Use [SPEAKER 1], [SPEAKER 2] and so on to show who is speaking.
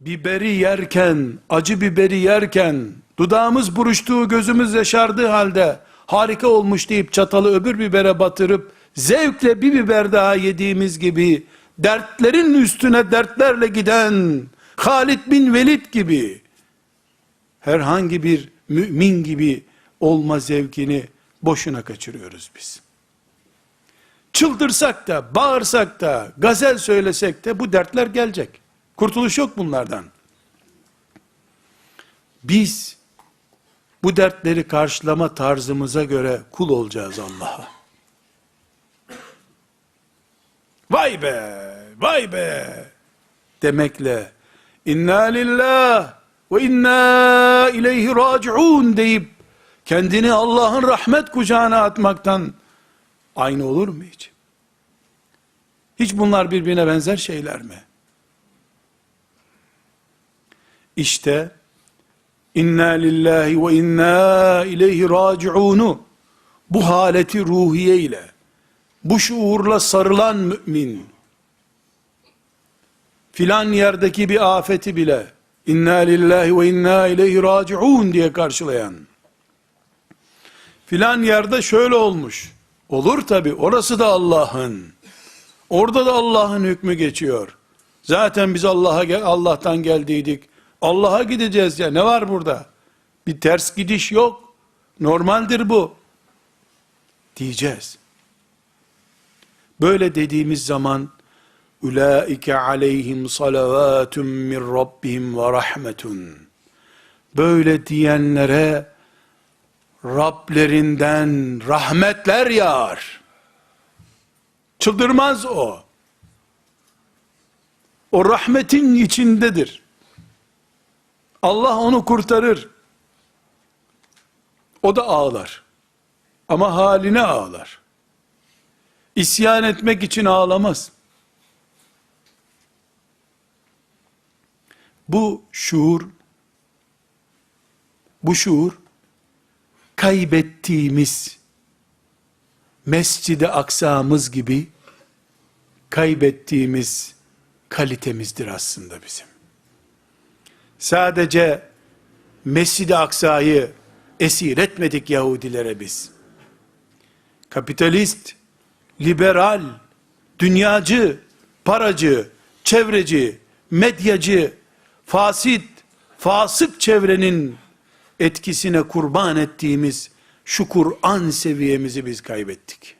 [SPEAKER 1] biberi yerken, acı biberi yerken, dudağımız buruştuğu, gözümüz yaşardığı halde, harika olmuş deyip çatalı öbür bibere batırıp, zevkle bir biber daha yediğimiz gibi, dertlerin üstüne dertlerle giden, Halid bin Velid gibi, herhangi bir mümin gibi olma zevkini boşuna kaçırıyoruz biz. Çıldırsak da, bağırsak da, gazel söylesek de bu dertler gelecek. Kurtuluş yok bunlardan. Biz bu dertleri karşılama tarzımıza göre kul olacağız Allah'a. Vay be, vay be demekle inna lillah ve inna ileyhi raciun deyip kendini Allah'ın rahmet kucağına atmaktan aynı olur mu hiç? Hiç bunlar birbirine benzer şeyler mi? İşte inna lillahi ve inna ileyhi raciunu bu haleti ruhiye ile bu şuurla sarılan mümin. Filan yerdeki bir afeti bile inna lillahi ve inna ileyhi raciun diye karşılayan. Filan yerde şöyle olmuş. Olur tabi orası da Allah'ın. Orada da Allah'ın hükmü geçiyor. Zaten biz Allah'a Allah'tan geldiydik Allah'a gideceğiz ya ne var burada bir ters gidiş yok normaldir bu diyeceğiz böyle dediğimiz zaman Ulaike aleyhim salavatun min rabbihim ve rahmetun. Böyle diyenlere Rablerinden rahmetler yağar. Çıldırmaz o. O rahmetin içindedir. Allah onu kurtarır. O da ağlar. Ama haline ağlar. İsyan etmek için ağlamaz. Bu şuur, bu şuur, kaybettiğimiz Mescid-i Aksa'mız gibi kaybettiğimiz kalitemizdir aslında bizim. Sadece Mescid-i Aksa'yı esir etmedik Yahudilere biz. Kapitalist, liberal, dünyacı, paracı, çevreci, medyacı, fasit, fasık çevrenin etkisine kurban ettiğimiz şu Kur'an seviyemizi biz kaybettik.